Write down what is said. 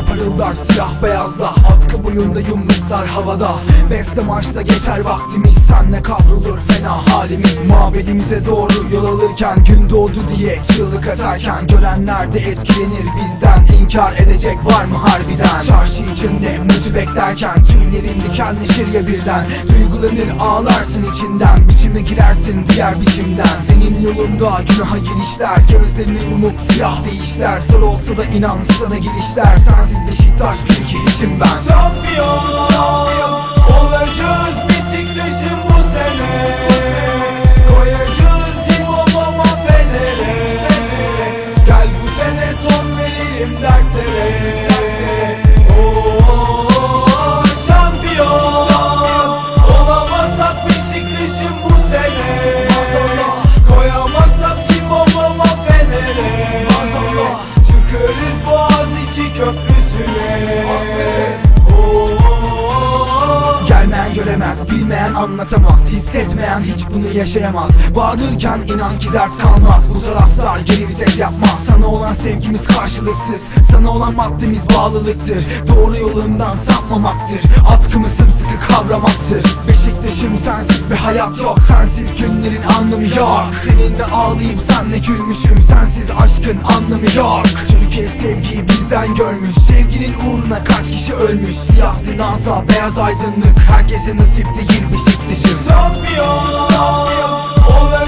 Gözler parıldar siyah beyazla Atkı boyunda yumruklar havada. Beste marşta geçer vaktimiz Senle kavrulur fena halimiz Mabedimize doğru yol alırken Gün doğdu diye çığlık atarken Görenler de etkilenir bizden. İnkar edecek var mı harbiden? Çarşı içinde mucu beklerken Tüylerin dikenleşir ya birden. Duygulanır ağlarsın içinden Biçime girersin diğer biçimden. Senin yolunda günaha girişler Gözlerini yumup siyah değişler. Zor olsa da inan sana gidişler Sensiz Beşiktaş bir girişim ben. Şampiyon Olacağız Beşiktaş'ın Köprüsü'ne Gelmeyen göremez, bilmeyen anlatamaz Hissetmeyen hiç bunu yaşayamaz. Bağırırken inan ki dert kalmaz Bu taraftar geri vites yapmaz. Sana olan sevgimiz karşılıksız Sana olan maddemiz bağlılıktır. Doğru yolundan sapmamaktır Atkımı sımsıkı kavramaktır sensiz bir hayat yok. Sensiz günlerin anlamı yok. Seninle ağlayıp senle gülmüşüm. Sensiz aşkın anlamı yok. Türkiye sevgiyi bizden görmüş. Sevginin uğruna kaç kişi ölmüş? Siyah zinansa beyaz aydınlık. Herkese nasip değil Beşiktaş'ım Şampiyon. Olacağız